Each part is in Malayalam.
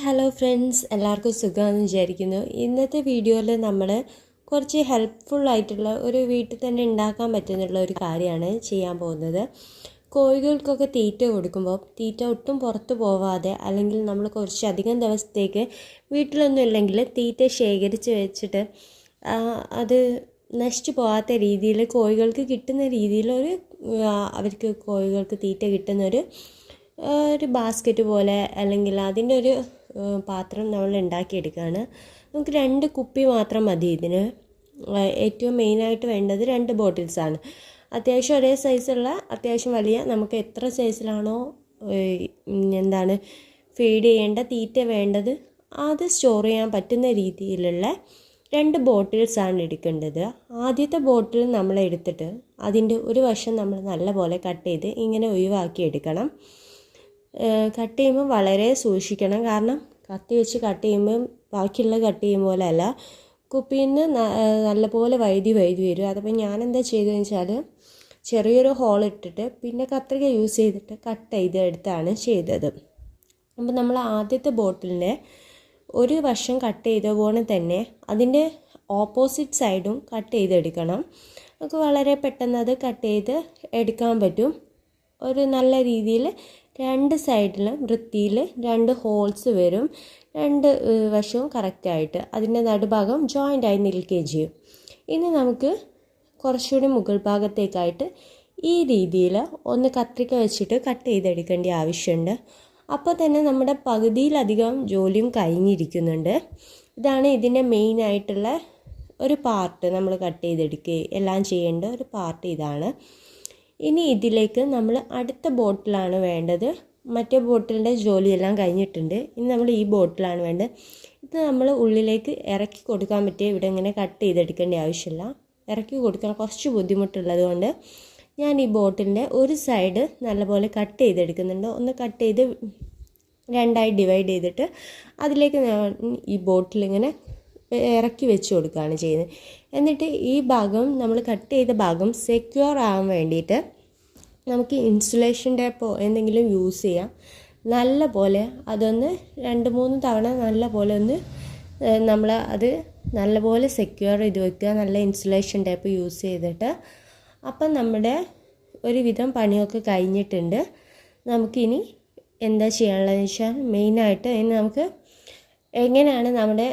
ഹലോ ഫ്രണ്ട്സ് എല്ലാവർക്കും സുഖമാണെന്ന് വിചാരിക്കുന്നു. ഇന്നത്തെ വീഡിയോയിൽ നമ്മൾ കുറച്ച് ഹെൽപ്ഫുൾ ആയിട്ടുള്ള ഒരു വീട്ടിൽ തന്നെ ഉണ്ടാക്കാൻ പറ്റുന്നുള്ള ഒരു കാര്യമാണ് ചെയ്യാൻ പോകുന്നത്. കോഴികൾക്കൊക്കെ തീറ്റ കൊടുക്കുമ്പോൾ തീറ്റ ഒട്ടും പുറത്തു പോവാതെ അല്ലെങ്കിൽ നമ്മൾ കുറച്ചധികം ദിവസത്തേക്ക് വീട്ടിലൊന്നും ഇല്ലെങ്കിൽ തീറ്റ ശേഖരിച്ച് വെച്ചിട്ട് അത് നശിച്ചു പോകാത്ത രീതിയിൽ കോഴികൾക്ക് കിട്ടുന്ന രീതിയിലൊരു അവർക്ക് കോഴികൾക്ക് തീറ്റ കിട്ടുന്നൊരു ഒരു ബാസ്ക്കറ്റ് പോലെ അല്ലെങ്കിൽ അതിന്റെ ഒരു പാത്രം നമ്മൾ ഉണ്ടാക്കിയെടുക്കുകയാണ്. നമുക്ക് രണ്ട് കുപ്പി മാത്രം മതി ഇതിന്. ഏറ്റവും മെയിനായിട്ട് വേണ്ടത് രണ്ട് ബോട്ടിൽസാണ് അത്യാവശ്യം ഒരേ സൈസുള്ള അത്യാവശ്യം വലിയ നമുക്ക് എത്ര സൈസിലാണോ എന്താണ് ഫീഡ് ചെയ്യേണ്ട തീറ്റ വേണ്ടത് അത് സ്റ്റോർ ചെയ്യാൻ പറ്റുന്ന രീതിയിലുള്ള രണ്ട് ബോട്ടിൽസാണ് എടുക്കേണ്ടത്. ആദ്യത്തെ ബോട്ടിൽ നമ്മൾ എടുത്തിട്ട് അതിന്റെ ഒരു വശം നമ്മൾ നല്ലപോലെ കട്ട് ചെയ്ത് ഇങ്ങനെ ഒഴിവാക്കി എടുക്കണം കട്ട് ചെയ്യുമ്പോൾ വളരെ സൂക്ഷിക്കണം. കാരണം കത്തി വെച്ച് കട്ട് ചെയ്യുമ്പം ബാക്കിയുള്ള കട്ട് ചെയ്യും പോലെ അല്ല കുപ്പിയിൽ നിന്ന് നല്ലപോലെ വൈദ്യുതി വൈദ്യുതി വരും. അതപ്പോൾ ഞാൻ എന്താ ചെയ്തതെന്ന് വെച്ചാൽ ചെറിയൊരു ഹോൾ ഇട്ടിട്ട് പിന്നെ കത്രിക യൂസ് ചെയ്തിട്ട് കട്ട് ചെയ്ത് എടുത്താണ് ചെയ്തത്. അപ്പോൾ നമ്മൾ ആദ്യത്തെ ബോട്ടിലിന്റെ ഒരു വശം കട്ട് ചെയ്ത പോലെ തന്നെ അതിന്റെ ഓപ്പോസിറ്റ് സൈഡും കട്ട് ചെയ്തെടുക്കണം. നമുക്ക് വളരെ പെട്ടെന്ന് അത് കട്ട് ചെയ്ത് എടുക്കാൻ പറ്റും. ഒരു നല്ല രീതിയിൽ രണ്ട് സൈഡിലും വൃത്തിയിൽ രണ്ട് ഹോൾസ് വരും. രണ്ട് വശവും കറക്റ്റായിട്ട് അതിന്റെ നടുഭാഗം ജോയിന്റ് ആയി നിൽക്കുകയും ചെയ്യും. ഇനി നമുക്ക് കുറച്ചുകൂടി മുകൾ ഭാഗത്തേക്കായിട്ട് ഈ രീതിയിൽ ഒന്ന് കത്രിക വെച്ചിട്ട് കട്ട് ചെയ്തെടുക്കേണ്ട ആവശ്യമുണ്ട്. അപ്പോൾ തന്നെ നമ്മുടെ പകുതിയിലധികം ജോലിയും കഴിഞ്ഞിരിക്കുന്നുണ്ട്. ഇതാണ് ഇതിന്റെ മെയിൻ ആയിട്ടുള്ള ഒരു പാർട്ട് നമ്മൾ കട്ട് ചെയ്തെടുക്കുക എല്ലാം ചെയ്യേണ്ട ഒരു പാർട്ട് ഇതാണ്. ഇനി ഇതിലേക്ക് നമ്മൾ അടുത്ത ബോട്ടിലാണ് വേണ്ടത്. മറ്റേ ബോട്ടിലിന്റെ ജോലിയെല്ലാം കഴിഞ്ഞിട്ടുണ്ട്. ഇനി നമ്മൾ ഈ ബോട്ടിലാണ് വേണ്ടത്. ഇത് നമ്മൾ ഉള്ളിലേക്ക് ഇറക്കി കൊടുക്കാൻ പറ്റിയ ഇവിടെ ഇങ്ങനെ കട്ട് ചെയ്തെടുക്കേണ്ട ആവശ്യമില്ല. ഇറക്കി കൊടുക്കാൻ കുറച്ച് ബുദ്ധിമുട്ടുള്ളത് കൊണ്ട് ഞാൻ ഈ ബോട്ടിലിന്റെ ഒരു സൈഡ് നല്ലപോലെ കട്ട് ചെയ്തെടുക്കുന്നുണ്ട്. ഒന്ന് കട്ട് ചെയ്ത് രണ്ടായി ഡിവൈഡ് ചെയ്തിട്ട് അതിലേക്ക് ഞാൻ ഈ ബോട്ടിൽ ഇങ്ങനെ ഇറക്കി വെച്ച് കൊടുക്കുകയാണ് ചെയ്യുന്നത്. എന്നിട്ട് ഈ ഭാഗം നമ്മൾ കട്ട് ചെയ്ത ഭാഗം സെക്യൂർ ആവാൻ വേണ്ടിയിട്ട് നമുക്ക് ഇൻസുലേഷൻ ടേപ്പോ എന്തെങ്കിലും യൂസ് ചെയ്യാം. നല്ല പോലെ അതൊന്ന് രണ്ട് മൂന്ന് തവണ നല്ല പോലെ ഒന്ന് നമ്മൾ അത് നല്ലപോലെ സെക്യൂർ ചെയ്ത് വെക്കുക. നല്ല ഇൻസുലേഷൻ ടൈപ്പ് യൂസ് ചെയ്തിട്ട്. അപ്പം നമ്മുടെ ഒരുവിധം പണിയൊക്കെ കഴിഞ്ഞിട്ടുണ്ട്. നമുക്കിനി എന്താ ചെയ്യാനുള്ളതെന്ന് വെച്ചാൽ മെയിനായിട്ട് ഇനി നമുക്ക് എങ്ങനെയാണ് നമ്മുടെ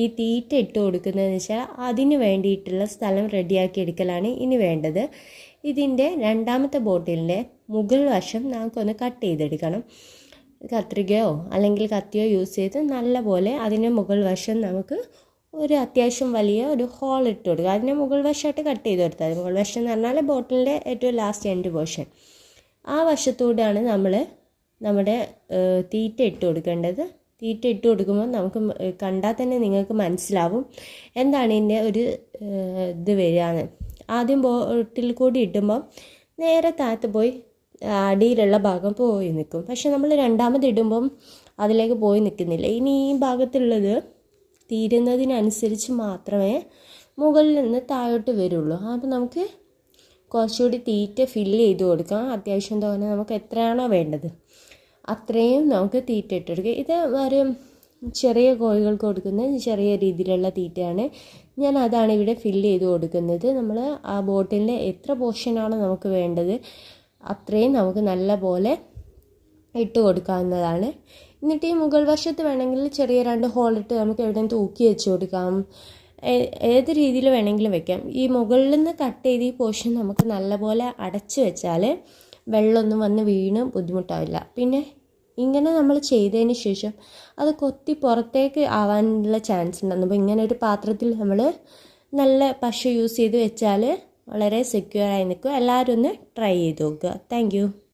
ഈ തീറ്റ ഇട്ട് കൊടുക്കുന്നതെന്ന് വെച്ചാൽ അതിന് വേണ്ടിയിട്ടുള്ള സ്ഥലം റെഡിയാക്കി എടുക്കലാണ് ഇനി വേണ്ടത്. ഇതിന്റെ രണ്ടാമത്തെ ബോട്ടിലിന്റെ മുകൾ വശം നമുക്കൊന്ന് കട്ട് ചെയ്തെടുക്കണം. കത്രികയോ അല്ലെങ്കിൽ കത്തിയോ യൂസ് ചെയ്ത് നല്ലപോലെ അതിന്റെ മുകൾ വശം നമുക്ക് ഒരു അത്യാവശ്യം വലിയ ഒരു ഹോൾ ഇട്ട് കൊടുക്കുക. അതിന്റെ മുകൾ വശമായിട്ട് കട്ട് ചെയ്ത് കൊടുത്താൽ മുകൾ വശം എന്ന് പറഞ്ഞാൽ ബോട്ടിലിന്റെ ഏറ്റവും ലാസ്റ്റ് എൻഡ് പോർഷൻ ആ വശത്തൂടെയാണ് നമ്മൾ നമ്മുടെ തീറ്റ ഇട്ട് കൊടുക്കേണ്ടത്. തീറ്റ ഇട്ട് കൊടുക്കുമ്പോൾ നമുക്ക് കണ്ടാൽ തന്നെ നിങ്ങൾക്ക് മനസ്സിലാവും എന്താണ് ഇതിന്റെ ഒരു ഇത് വരികയെന്ന്. ആദ്യം ബോട്ടിൽ കൂടി ഇടുമ്പോൾ നേരെ താഴത്ത് പോയി അടിയിലുള്ള ഭാഗം പോയി നിൽക്കും. പക്ഷെ നമ്മൾ രണ്ടാമത് ഇടുമ്പം അതിലേക്ക് പോയി നിൽക്കുന്നില്ല. ഇനി ഈ ഭാഗത്തുള്ളത് തീരുന്നതിനനുസരിച്ച് മാത്രമേ മുകളിൽ നിന്ന് താഴോട്ട് വരുള്ളൂ. അപ്പോൾ നമുക്ക് കുറച്ചുകൂടി തീറ്റ ഫില്ല് ചെയ്ത് കൊടുക്കാം. അത്യാവശ്യം തോന്നെ നമുക്ക് എത്രയാണോ വേണ്ടത്. അത്രയും നമുക്ക് തീറ്റ ഇട്ട് കൊടുക്കുക ഇത് ഒരു ചെറിയ കോഴികൾക്ക് കൊടുക്കുന്ന ചെറിയ രീതിയിലുള്ള തീറ്റയാണ്. ഞാൻ അതാണ് ഇവിടെ ഫില്ല് ചെയ്ത് കൊടുക്കുന്നത്. നമ്മൾ ആ ബോട്ടിലിന്റെ എത്ര പോർഷനാണ് നമുക്ക് വേണ്ടത് അത്രയും നമുക്ക് നല്ല പോലെ ഇട്ട് കൊടുക്കാവുന്നതാണ്. എന്നിട്ട് ഈ മുകൾ വശത്ത് വേണമെങ്കിൽ ചെറിയ രണ്ട് ഹോളിട്ട് നമുക്ക് എവിടെയും തൂക്കി വെച്ച് കൊടുക്കാം. ഏത് രീതിയിൽ വേണമെങ്കിലും വെക്കാം. ഈ മുകളിൽ നിന്ന് കട്ട് ചെയ്ത് ഈ പോർഷൻ നമുക്ക് നല്ലപോലെ അടച്ചു വെച്ചാൽ വെള്ളമൊന്നും വന്ന് വീണ് ബുദ്ധിമുട്ടാവില്ല. പിന്നെ ഇങ്ങനെ നമ്മൾ ചെയ്തതിന് ശേഷം അത് കൊത്തി പുറത്തേക്ക് ആവാനുള്ള ചാൻസ് ഉണ്ട് അപ്പോൾ ഇങ്ങനെ ഒരു പാത്രത്തിൽ നമ്മൾ നല്ല പശ യൂസ് ചെയ്ത് വെച്ചാൽ വളരെ സെക്യൂർ ആയി നിൽക്കും. എല്ലാവരും ഒന്ന് ട്രൈ ചെയ്ത് നോക്കുക. താങ്ക്